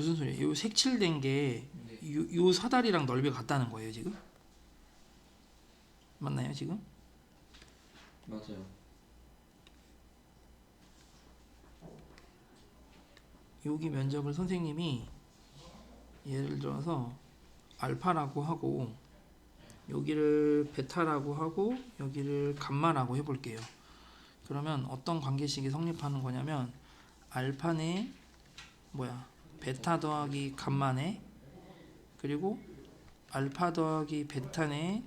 무슨 소리야? 요 색칠된 게 네. 요, 요 사다리랑 넓이가 같다는 거예요 지금? 맞나요 지금? 맞아요. 여기 면적을 선생님이 예를 들어서 알파라고 하고 여기를 베타라고 하고 여기를 감마라고 해볼게요. 그러면 어떤 관계식이 성립하는 거냐면 알파네 뭐야 베타 더하기 감마네 그리고 알파 더하기 베타네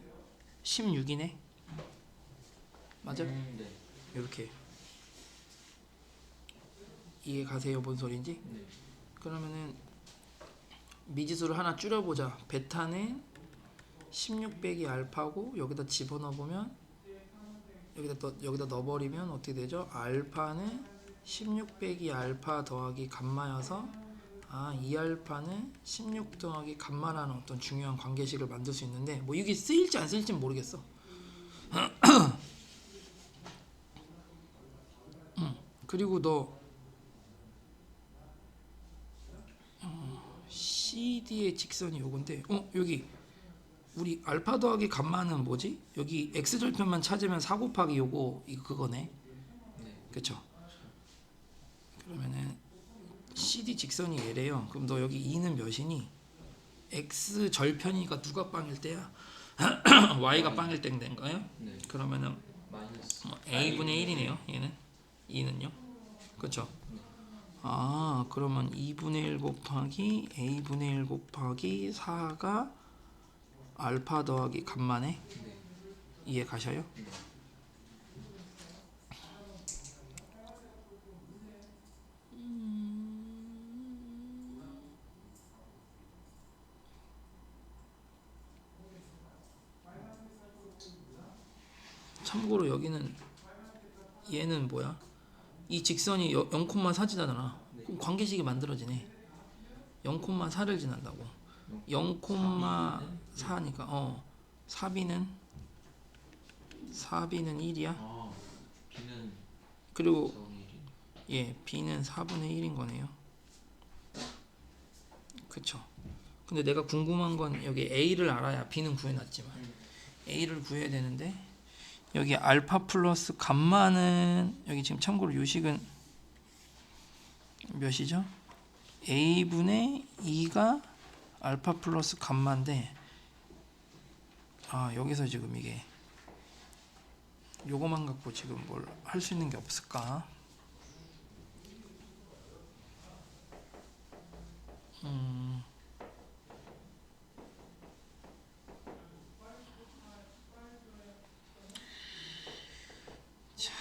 16이네 맞아? 음, 네. 이렇게 이해 가세요 뭔 소린지? 네. 그러면은 미지수를 하나 줄여보자. 베타는 16 빼기 알파고 여기다 집어넣어 보면 여기다 넣, 여기다 넣어버리면 어떻게 되죠? 알파는 16 빼기 알파 더하기 감마여서 아, 이 알파는 16 더하기 감마라는 어떤 중요한 관계식을 만들 수 있는데 뭐 이게 쓰일지 안 쓰일지는 모르겠어. 음, 그리고 너 CD의 직선이 요건데 어 여기 우리 알파 더하기 감마는 뭐지? 여기 x 절편만 찾으면 4 곱하기 요거 이거 그거네. 네. 그쵸? 그러면은 CD 직선이 얘래요. 그럼 너 여기 2는 몇이니? x 절편이니까 누가 빵일 때야? y가 빵일 때인 건가요? 네. 그러면은 마이너스. 어, a분의 1이네요. 얘는 2는요. 그렇죠? 아 그러면 2분의 1 곱하기 a분의 1 곱하기 4가 알파 더하기 감마네. 네. 이해 가셔요? 참고로 여기는 얘는 뭐야? 이 직선이 0,4 지나잖아. 그럼 관계식이 만들어지네. 0,4를 지난다고. 0,4니까 어. 4b는 4b는 1이야. 아, B는 그리고 4분의 1이. 예, b는 4분의 1인 거네요. 그쵸. 근데 내가 궁금한 건 여기 a를 알아야 b는 구해놨지만 a를 구해야 되는데 여기 알파 플러스 감마는 여기 지금 참고로 요식은 몇이죠? a분의 2가 알파 플러스 감마인데 아 여기서 지금 이게 요거만 갖고 지금 뭘 할 수 있는 게 없을까? 음. 자,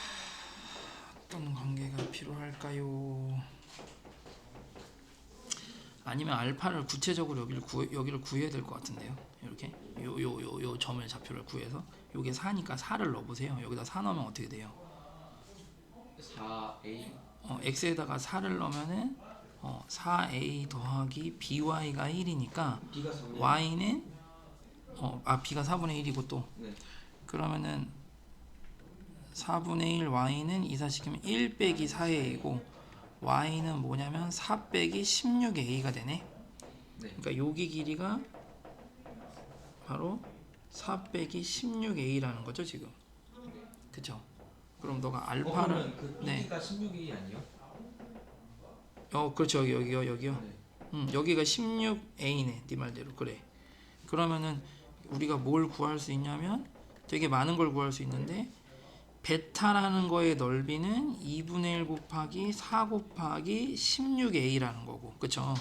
어떤 관계가 필요 할까요? 아니면 알파를 구체적으로 여기를 구 여기를 구해야 될 것 같은데요. 이렇게 요 요 요 요 점의 좌표를 구해서 요게 4니까 4를 넣어보세요. 여기다 4 넣으면 어떻게 돼요? 4A. 어, x에다가 4를 넣으면은 어, 4a 더하기 by가 1이니까 B가 4분의 y는 어, 아 b가 4분의 1이고 또 네. 그러면은 4분의 1 y는 이사시키면 1 빼기 4a이고 y는 뭐냐면 4 빼기 16a가 되네. 네. 그러니까 여기 길이가 바로 4 빼기 16a라는 거죠 지금. 그쵸? 그럼 너가 알파를 그 네. B가 16이 아니요? 어 그렇죠 여기 여기요 여기요. 네. 음, 여기가 16a네 네 말대로 그래 그러면은 우리가 뭘 구할 수 있냐면 되게 많은 걸 구할 수 있는데 베타라는 거의 넓이는 2분의 1 곱하기 4 곱하기 16a라는 거고 그쵸?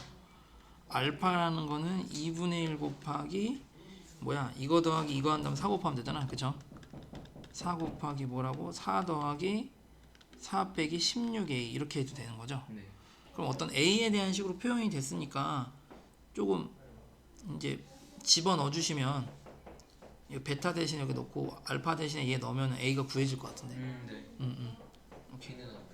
알파라는 거는 2분의 1 곱하기 뭐야? 이거 더하기 이거 한다면 4 곱하면 되잖아 그쵸? 4 곱하기 뭐라고? 4 더하기 4 빼기 16a 이렇게 해도 되는 거죠? 네. 그럼 어떤 A에 대한 식으로 표현이 됐으니까 조금 이제 집어 넣어 주시면 이 베타 대신 여기 넣고 알파 대신에 얘 넣으면 A가 구해질 것 같은데. 음, 네. 음, 음. B는